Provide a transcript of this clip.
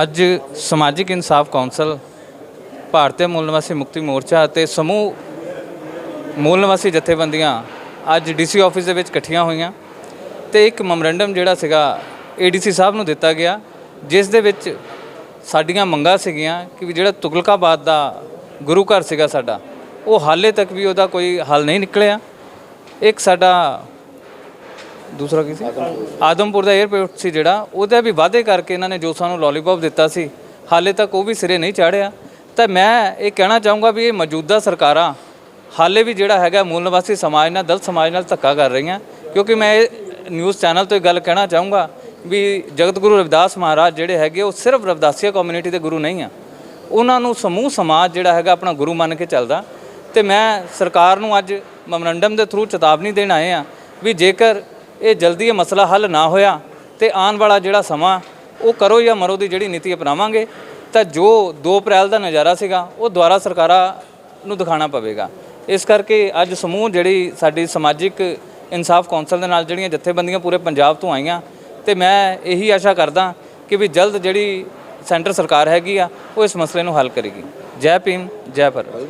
ਅੱਜ ਸਮਾਜਿਕ ਇਨਸਾਫ ਕੌਂਸਲ ਭਾਰਤੀ ਮੂਲ ਨਿਵਾਸੀ ਮੁਕਤੀ ਮੋਰਚਾ ਅਤੇ ਸਮੂਹ ਮੂਲ ਨਿਵਾਸੀ ਜਥੇਬੰਦੀਆਂ ਅੱਜ ਡੀਸੀ ਆਫਿਸ ਦੇ ਵਿੱਚ ਇਕੱਠੀਆਂ ਹੋਈਆਂ ਤੇ ਇੱਕ ਮੈਮੋਰੈਂਡਮ ਜਿਹੜਾ ਸੀਗਾ ਏਡੀਸੀ ਸਾਹਿਬ ਨੂੰ ਦਿੱਤਾ ਗਿਆ, ਜਿਸ ਦੇ ਵਿੱਚ ਸਾਡੀਆਂ ਮੰਗਾਂ ਸੀਗੀਆਂ ਕਿ ਵੀ ਜਿਹੜਾ ਤੁਗਲਕਾਬਾਦ ਦਾ ਗੁਰੂ ਘਰ ਸੀਗਾ ਸਾਡਾ, ਉਹ ਹਾਲੇ ਤੱਕ ਵੀ ਉਹਦਾ ਕੋਈ ਹੱਲ ਨਹੀਂ ਨਿਕਲਿਆ। ਇੱਕ ਸਾਡਾ ਦੂਸਰਾ ਕੀ ਸੀ? ਆਦਮਪੁਰ ਦਾ 에ਅਰਪੋਰਟ ਸੀ ਜਿਹੜਾ, ਉਹਦੇ ਵੀ ਵਾਅਦੇ ਕਰਕੇ ਇਹਨਾਂ ਨੇ ਜੋ ਸਾਨੂੰ ਲੋਲੀਪੌਪ ਦਿੱਤਾ ਸੀ। ਹਾਲੇ ਤੱਕ ਉਹ ਵੀ ਸਿਰੇ ਨਹੀਂ ਚਾੜਿਆ ਤਾਂ ਮੈਂ ਇਹ ਕਹਿਣਾ ਚਾਹੂੰਗਾ ਵੀ ਇਹ ਮੌਜੂਦਾ ਸਰਕਾਰਾਂ ਹਾਲੇ ਵੀ ਜਿਹੜਾ ਹੈਗਾ ਮੂਲ ਨਿਵਾਸੀ ਸਮਾਜ ਨਾਲ ਦਲਿਤ ਸਮਾਜ ਨਾਲ ਧੱਕਾ ਕਰ ਰਹੀਆਂ। ਕਿਉਂਕਿ ਮੈਂ ਇਹ ਨਿਊਜ਼ ਚੈਨਲ ਤੋਂ ਇਹ ਗੱਲ ਕਹਿਣਾ ਚਾਹੂੰਗਾ ਵੀ ਜਗਤ ਗੁਰੂ ਰਵਿਦਾਸ ਮਹਾਰਾਜ ਜਿਹੜੇ ਹੈਗੇ, ਉਹ ਸਿਰਫ ਰਵਿਦਾਸੀਆ ਕਮਿਊਨਿਟੀ ਦੇ ਗੁਰੂ ਨਹੀਂ ਆ। ਉਹਨਾਂ ਨੂੰ ਸਮੂਹ ਸਮਾਜ ਜਿਹੜਾ ਹੈਗਾ ਆਪਣਾ ਗੁਰੂ ਮੰਨ ਕੇ ਚੱਲਦਾ। ਤੇ ਮੈਂ ਸਰਕਾਰ ਨੂੰ ਅੱਜ ਮੈਮੋਰੰਡਮ ਦੇ ਥਰੂ ਚੇਤਾਵਨੀ ਦੇਣ ਆਏ ਆ ਵੀ ਜੇਕਰ ਇਹ ਜਲਦੀ ਇਹ ਮਸਲਾ ਹੱਲ ਨਾ ਹੋਇਆ ਤੇ ਆਉਣ ਵਾਲਾ ਜਿਹੜਾ ਸਮਾਂ, ਉਹ ਕਰੋ ਜਾਂ ਮਰੋ ਦੀ ਜਿਹੜੀ ਨੀਤੀ ਅਪਣਾਵਾਂਗੇ, ਤਾਂ ਜੋ 2 ਅਪ੍ਰੈਲ ਦਾ ਨਜ਼ਾਰਾ ਸੀਗਾ, ਉਹ ਦੁਆਰਾ ਸਰਕਾਰਾਂ ਨੂੰ ਦਿਖਾਣਾ ਪਵੇਗਾ। ਇਸ ਕਰਕੇ ਅੱਜ ਸਮੂਹ ਜਿਹੜੀ ਸਾਡੀ ਸਮਾਜਿਕ ਇਨਸਾਫ ਕੌਂਸਲ ਦੇ ਨਾਲ ਜਿਹੜੀਆਂ ਜਥੇਬੰਦੀਆਂ ਪੂਰੇ ਪੰਜਾਬ ਤੋਂ ਆਈਆਂ, ਤੇ ਮੈਂ ਇਹੀ ਆਸ਼ਾ ਕਰਦਾ ਕਿ ਵੀ ਜਲਦ ਜਿਹੜੀ ਸੈਂਟਰ ਸਰਕਾਰ ਹੈਗੀ ਆ, ਉਹ ਇਸ ਮਸਲੇ ਨੂੰ ਹੱਲ ਕਰੇਗੀ। ਜੈ ਭੀਮ, ਜੈ ਭਾਰਤ।